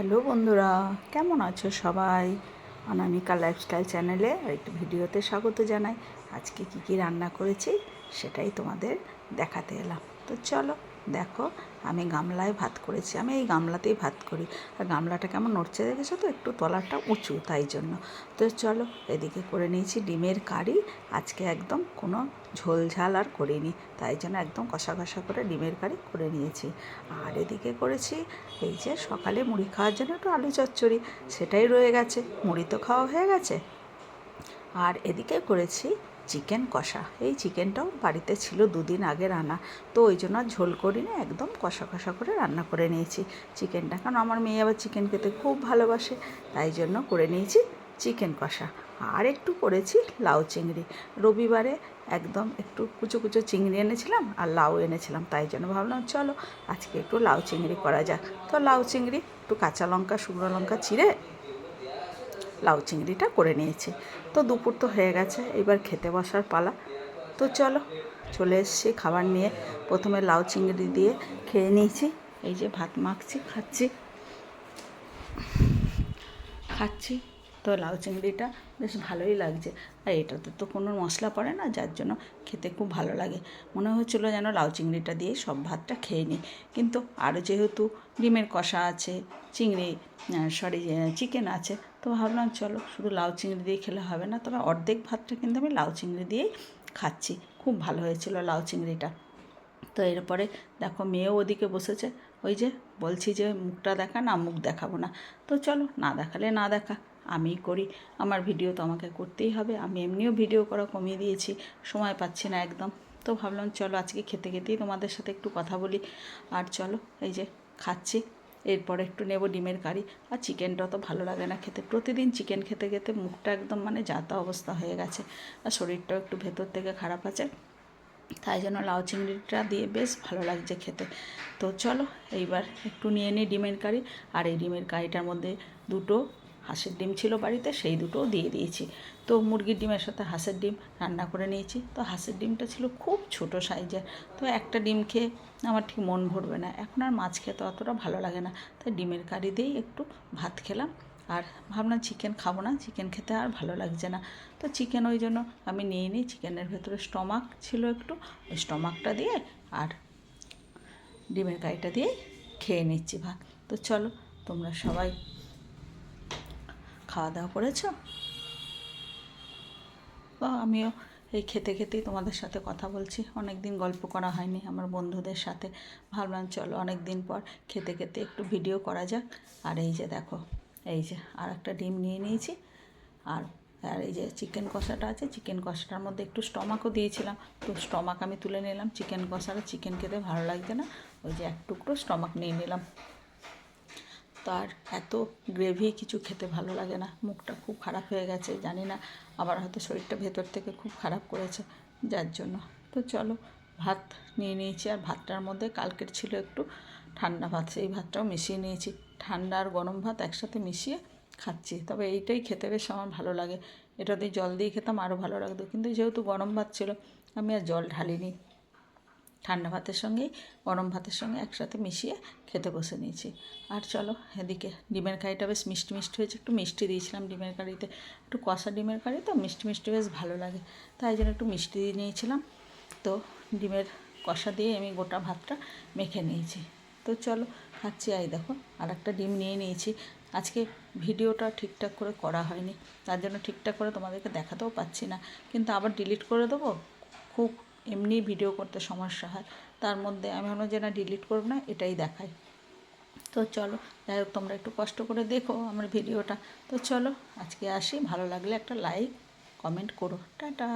Hello বন্ধুরা, কেমন আছো সবাই? অনামিকা লাইফস্টাইল চ্যানেলে একটু ভিডিওতে স্বাগত জানাই। আজকে কি কি রান্না করেছি সেটাই তোমাদের দেখাতে এলাম। তো চলো দেখো, আমি গামলায় ভাত করেছি। আমি এই গামলাতেই ভাত করি। আর গামলাটা কেমন নড়ছে দেখেছ তো? একটু তলাটা উঁচু, তাই জন্য। তো চলো, এদিকে করে নিয়েছি ডিমের কারি। আজকে একদম কোনো ঝোল ঝাল আর করিনি, তাই জন্য একদম কষা কষা করে ডিমের কারি করে নিয়েছি। আর এদিকে করেছি এই যে সকালে মুড়ি খাওয়ার জন্য একটু আলু চচ্চড়ি, সেটাই রয়ে গেছে। মুড়ি তো খাওয়া হয়ে গেছে। আর এদিকে করেছি চিকেন কষা। এই চিকেনটাও বাড়িতে ছিল দুদিন আগে রান্না। তো ওই জন্য ঝোল করিনি, একদম কষা কষা করে রান্না করে নিয়েছি চিকেনটা। কারণ আমার মেয়ে আবার চিকেন খেতে খুব ভালোবাসে, তাই জন্য করে নিয়েছি চিকেন কষা। আর একটু করেছি লাউ চিংড়ি। রবিবারে একদম একটু কুচো কুচো চিংড়ি এনেছিলাম আর লাউ এনেছিলাম, তাই জন্য ভাবলাম চলো আজকে একটু লাউ চিংড়ি করা যাক। তো লাউ চিংড়ি, একটু কাঁচা লঙ্কা, শুকনো লঙ্কা, চিড়ে লাউ চিংড়িটা করে নিয়েছি। তো দুপুর তো হয়ে গেছে, এবার খেতে বসার পালা। তো চলো, চলে এসেছি খাবার নিয়ে। প্রথমে লাউ চিংড়ি দিয়ে খেয়ে নিয়েছি, এই যে ভাত মাখছি, খাচ্ছি। খাচ্ছি, তো লাউ চিংড়িটা বেশ ভালোই লাগছে। আর এটাতে তো কোনো মশলা পড়ে না, যার জন্য খেতে খুব ভালো লাগে। মনে হচ্ছিল যেন লাউ চিংড়িটা দিয়ে সব ভাতটা খেয়ে নিই। কিন্তু আরও যেহেতু ডিমের কষা আছে, চিংড়ি সরি চিকেন আছে তো ভাবলাম, চলো, শুধু লাউ চিংড়ি দিয়ে খেলে হবে না। তবে অর্ধেক ভাতটা কিন্তু আমি লাউ চিংড়ি দিয়েই খাচ্ছি। খুব ভালো হয়েছিল লাউ চিংড়িটা। তো এরপরে দেখো, মেয়েও ওদিকে বসেছে। ওই যে বলছি যে, মুখটা দেখা না, মুখ দেখাবো না। তো চলো, না দেখালে না দেখা, আমিই করি। আমার ভিডিও তো আমাকে করতেই হবে। আমি এমনিও ভিডিও করা কমিয়ে দিয়েছি, সময় পাচ্ছি না একদম। তো ভাবলাম, চলো, আজকে খেতে খেতেই তোমাদের সাথে একটু কথা বলি। আর চলো, এই যে খাচ্ছি। এরপরে একটু নেব ডিমের কারি। আর চিকেনটা তো ভালো লাগে না খেতে। প্রতিদিন চিকেন খেতে খেতে মুখটা একদম মানে যাতা অবস্থা হয়ে গেছে। আর শরীরটাও একটু ভেতর থেকে খারাপ আছে। তাই জন্য লাউ চিংড়িটা দিয়ে বেশ ভালো লাগছে খেতে। তো চলো, এইবার একটু নিয়ে নিই ডিমের কারি। আর এই ডিমের কারিটার মধ্যে দুটো হাঁসের ডিম ছিল বাড়িতে, সেই দুটোও দিয়ে দিয়েছি। তো মুরগির ডিমের সাথে হাঁসের ডিম রান্না করে নিয়েছি। তো হাঁসের ডিমটা ছিল খুব ছোট সাইজের। তো একটা ডিম খেয়ে আমার ঠিক মন ভরবে না। এখন আর মাছ খেতে অতটা ভালো লাগে না। তাই ডিমের কারি দিয়েই একটু ভাত খেলাম। আর ভাবলাম চিকেন খাব না। চিকেন খেতে আর ভালো লাগছে না। তো চিকেন ওই জন্য আমি নিয়ে নিই। চিকেনের ভেতরে স্টমাক ছিল একটু। ওই স্টমাকটা দিয়ে আর ডিমের কারিটা দিয়ে খেয়ে নিচ্ছি ভাত। তো চলো তোমরা সবাই খাওয়া দাওয়া করেছ? তো আমিও এই খেতে খেতেই তোমাদের সাথে কথা বলছি। অনেক দিন গল্প করা হয়নি আমার বন্ধুদের সাথে। ভাবলাম চলো অনেক দিন পর খেতে খেতে একটু ভিডিও করা যাক। আর এই যে দেখো, এই যে আর একটা ডিম নিয়ে নিয়েছি। আর আর এই যে চিকেন কষাটা আছে চিকেন কষাটার মধ্যে একটু স্টমাকও দিয়েছিলাম। তো স্টমাক আমি তুলে নিলাম। চিকেন কষাটা চিকেন খেতে ভালো লাগছে না। ওই যে এক টুকরো স্টমাক নিয়ে নিলাম। তার এত গ্রেভি কিছু খেতে ভালো লাগে না। মুখটা খুব খারাপ হয়ে গেছে, জানি না। আবার হয়তো শরীরটা ভেতর থেকে খুব খারাপ করেছে, যার জন্য। তো চলো, ভাত নিয়ে নিয়েছি। আর ভাতটার মধ্যে কালকের ছিল একটু ঠান্ডা ভাত, সেই ভাতটাও মিশিয়ে নিয়েছি। ঠান্ডা আর গরম ভাত একসাথে মিশিয়ে খাচ্ছি। তবে এইটাই খেতে বেশ আমার ভালো লাগে। এটা দিয়ে জল দিয়ে খেতাম আরও ভালো লাগতো। কিন্তু যেহেতু গরম ভাত ছিল, আমি আর জল ঢালিনি। ঠান্ডা ভাতের সঙ্গেই গরম ভাতের সঙ্গে একসাথে মিশিয়ে খেতে বসে নিয়েছি। আর চলো, এদিকে ডিমের কারিটা বেশ মিষ্টি মিষ্টি হয়েছে। একটু মিষ্টি দিয়েছিলাম ডিমের কারিতে। একটু কষা ডিমের কারি তো, মিষ্টি মিষ্টি বেশ ভালো লাগে। তাই জন্য একটু মিষ্টি দিয়ে নিয়েছিলাম। তো ডিমের কষা দিয়ে আমি গোটা ভাতটা মেখে নিয়েছি। তো চলো, খাচ্ছি। আই দেখো আর একটা ডিম নিয়ে নিয়েছি। আজকে ভিডিওটা ঠিকঠাক করে করা হয়নি। তার জন্য ঠিকঠাক করে তোমাদেরকে দেখাতেও পাচ্ছি না। কিন্তু আবার ডিলিট করে দেবো? খুব এমনি ভিডিও করতে সমস্যা হয়। তার মধ্যে আমি ভাবলাম যে না ডিলিট করব না, এটাই দেখাই। তো চলো, যাই হোক, তোমরা একটু কষ্ট করে দেখো আমার ভিডিওটা তো চলো, আজকে আসি। ভালো লাগলে একটা লাইক কমেন্ট করো। টাটা!